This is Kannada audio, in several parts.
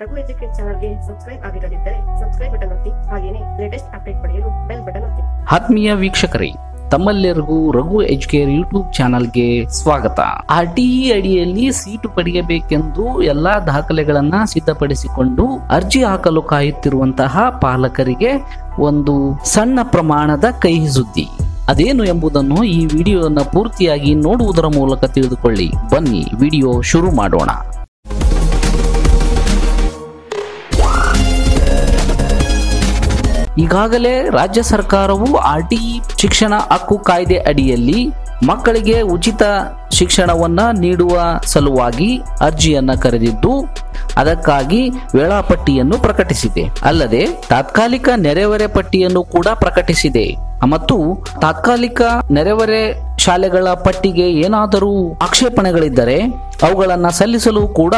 ರಘು ಎಜುಕೇಟ್ ಚಾನಲ್ಗೆ ಸಬ್ಸ್ಕ್ರೈಬ್ ಆಗಿರದಿದ್ದರೆ ಸಬ್ಸ್ಕ್ರೈಬ್ ಬಟನ್ ಒತ್ತಿ. ಹಾಗೇನೆ ಲೇಟೆಸ್ಟ್ ಅಪ್ಡೇಟ್ ಪಡೆಯಲು ಬೆಲ್ ಬಟನ್ ಒತ್ತಿ. ಆತ್ಮೀಯ ವೀಕ್ಷಕರೇ ತಮ್ಮೆಲ್ಲರಿಗೂ ರಘು ಎಜುಕೇರ್ ಯೂಟ್ಯೂಬ್ ಚಾನಲ್ಗೆ ಸ್ವಾಗತ. ಆರ್ ಟಿ ಅಡಿಯಲ್ಲಿ ಸೀಟು ಪಡೆಯಬೇಕೆಂದು ಎಲ್ಲಾ ದಾಖಲೆಗಳನ್ನ ಸಿದ್ಧಪಡಿಸಿಕೊಂಡು ಅರ್ಜಿ ಹಾಕಲು ಕಾಯುತ್ತಿರುವಂತಹ ಪಾಲಕರಿಗೆ ಒಂದು ಸಣ್ಣ ಪ್ರಮಾಣದ ಕೈ ಸುದ್ದಿ. ಅದೇನು ಎಂಬುದನ್ನು ಈ ವಿಡಿಯೋನ ಪೂರ್ತಿಯಾಗಿ ನೋಡುವುದರ ಮೂಲಕ ತಿಳಿದುಕೊಳ್ಳಿ. ಬನ್ನಿ, ವಿಡಿಯೋ ಶುರು ಮಾಡೋಣ. ಈಗಾಗಲೇ ರಾಜ್ಯ ಸರ್ಕಾರವು ಆರ್ ಟಿ ಶಿಕ್ಷಣ ಹಕ್ಕು ಕಾಯ್ದೆ ಅಡಿಯಲ್ಲಿ ಮಕ್ಕಳಿಗೆ ಉಚಿತ ಶಿಕ್ಷಣವನ್ನ ನೀಡುವ ಸಲುವಾಗಿ ಅರ್ಜಿಯನ್ನ ಕರೆದಿದ್ದು, ಅದಕ್ಕಾಗಿ ವೇಳಾಪಟ್ಟಿಯನ್ನು ಪ್ರಕಟಿಸಿದೆ. ಅಲ್ಲದೆ ತಾತ್ಕಾಲಿಕ ನೆರೆಹೊರೆ ಪಟ್ಟಿಯನ್ನು ಕೂಡ ಪ್ರಕಟಿಸಿದೆ. ಮತ್ತು ತಾತ್ಕಾಲಿಕ ನೆರೆಹೊರೆ ಶಾಲೆಗಳ ಪಟ್ಟಿಗೆ ಏನಾದರೂ ಆಕ್ಷೇಪಣೆಗಳಿದ್ದರೆ, ಅವುಗಳನ್ನು ಸಲ್ಲಿಸಲು ಕೂಡ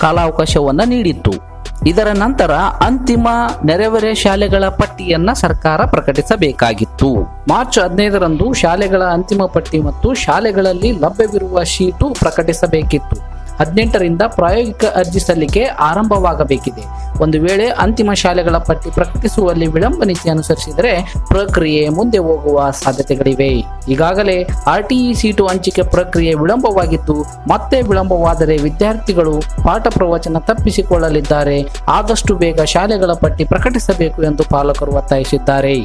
ಕಾಲಾವಕಾಶವನ್ನ ನೀಡಿತ್ತು. ಇದರ ನಂತರ ಅಂತಿಮ ನೆರೆಹೊರೆ ಶಾಲೆಗಳ ಪಟ್ಟಿಯನ್ನ ಸರ್ಕಾರ ಪ್ರಕಟಿಸಬೇಕಾಗಿತ್ತು. ಮಾರ್ಚ್ ಹದಿನೈದರಂದು ಶಾಲೆಗಳ ಅಂತಿಮ ಪಟ್ಟಿ ಮತ್ತು ಶಾಲೆಗಳಲ್ಲಿ ಲಭ್ಯವಿರುವ ಶೀಟು ಪ್ರಕಟಿಸಬೇಕಿತ್ತು. ಹದಿನೆಂಟರಿಂದ ಪ್ರಾಯೋಗಿಕ ಅರ್ಜಿ ಸಲ್ಲಿಕೆ ಆರಂಭವಾಗಬೇಕಿದೆ. ಒಂದು ವೇಳೆ ಅಂತಿಮ ಶಾಲೆಗಳ ಪಟ್ಟಿ ಪ್ರಕಟಿಸುವಲ್ಲಿ ವಿಳಂಬ ನೀತಿ ಅನುಸರಿಸಿದರೆ ಪ್ರಕ್ರಿಯೆ ಮುಂದೆ ಹೋಗುವ ಸಾಧ್ಯತೆಗಳಿವೆ. ಈಗಾಗಲೇ ಆರ್ಟಿಇ ಸೀಟು ಹಂಚಿಕೆ ಪ್ರಕ್ರಿಯೆ ವಿಳಂಬವಾಗಿದ್ದು, ಮತ್ತೆ ವಿಳಂಬವಾದರೆ ವಿದ್ಯಾರ್ಥಿಗಳು ಪಾಠ ಪ್ರವಚನ ತಪ್ಪಿಸಿಕೊಳ್ಳಲಿದ್ದಾರೆ. ಆದಷ್ಟು ಬೇಗ ಶಾಲೆಗಳ ಪಟ್ಟಿ ಪ್ರಕಟಿಸಬೇಕು ಎಂದು ಪಾಲಕರು ಒತ್ತಾಯಿಸಿದ್ದಾರೆ.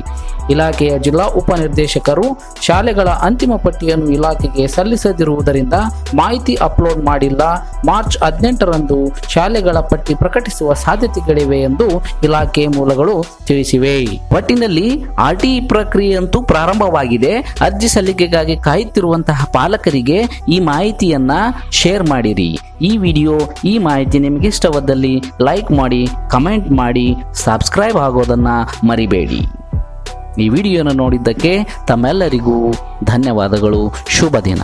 ಇಲಾಖೆಯ ಜಿಲ್ಲಾ ಉಪನಿರ್ದೇಶಕರು ಶಾಲೆಗಳ ಅಂತಿಮ ಪಟ್ಟಿಯನ್ನು ಇಲಾಖೆಗೆ ಸಲ್ಲಿಸದಿರುವುದರಿಂದ ಮಾಹಿತಿ ಅಪ್ಲೋಡ್ ಮಾಡಿಲ್ಲ. ಮಾರ್ಚ್ ಹದಿನೆಂಟರಂದು ಶಾಲೆಗಳ ಪಟ್ಟಿ ಪ್ರಕಟಿಸುವ ಸಾಧ್ಯತೆಗಳಿವೆ ಎಂದು ಇಲಾಖೆ ಮೂಲಗಳು ತಿಳಿಸಿವೆ. ಒಟ್ಟಿನಲ್ಲಿ ಆರ್ಟಿ ಪ್ರಕ್ರಿಯೆಯಂತೂ ಪ್ರಾರಂಭವಾಗಿದೆ. ಅರ್ಜಿ ಸಲ್ಲಿಕೆಗಾಗಿ ಕಾಯುತ್ತಿರುವಂತಹ ಪಾಲಕರಿಗೆ ಈ ಮಾಹಿತಿಯನ್ನ ಶೇರ್ ಮಾಡಿರಿ. ಈ ವಿಡಿಯೋ, ಈ ಮಾಹಿತಿ ನಿಮಗೆ ಇಷ್ಟವಾದಲ್ಲಿ ಲೈಕ್ ಮಾಡಿ, ಕಮೆಂಟ್ ಮಾಡಿ, ಸಬ್ಸ್ಕ್ರೈಬ್ ಆಗೋದನ್ನ ಮರಿಬೇಡಿ. ಈ ವಿಡಿಯೋನ ನೋಡಿದ್ದಕ್ಕೆ ತಮ್ಮೆಲ್ಲರಿಗೂ ಧನ್ಯವಾದಗಳು. ಶುಭ ದಿನ.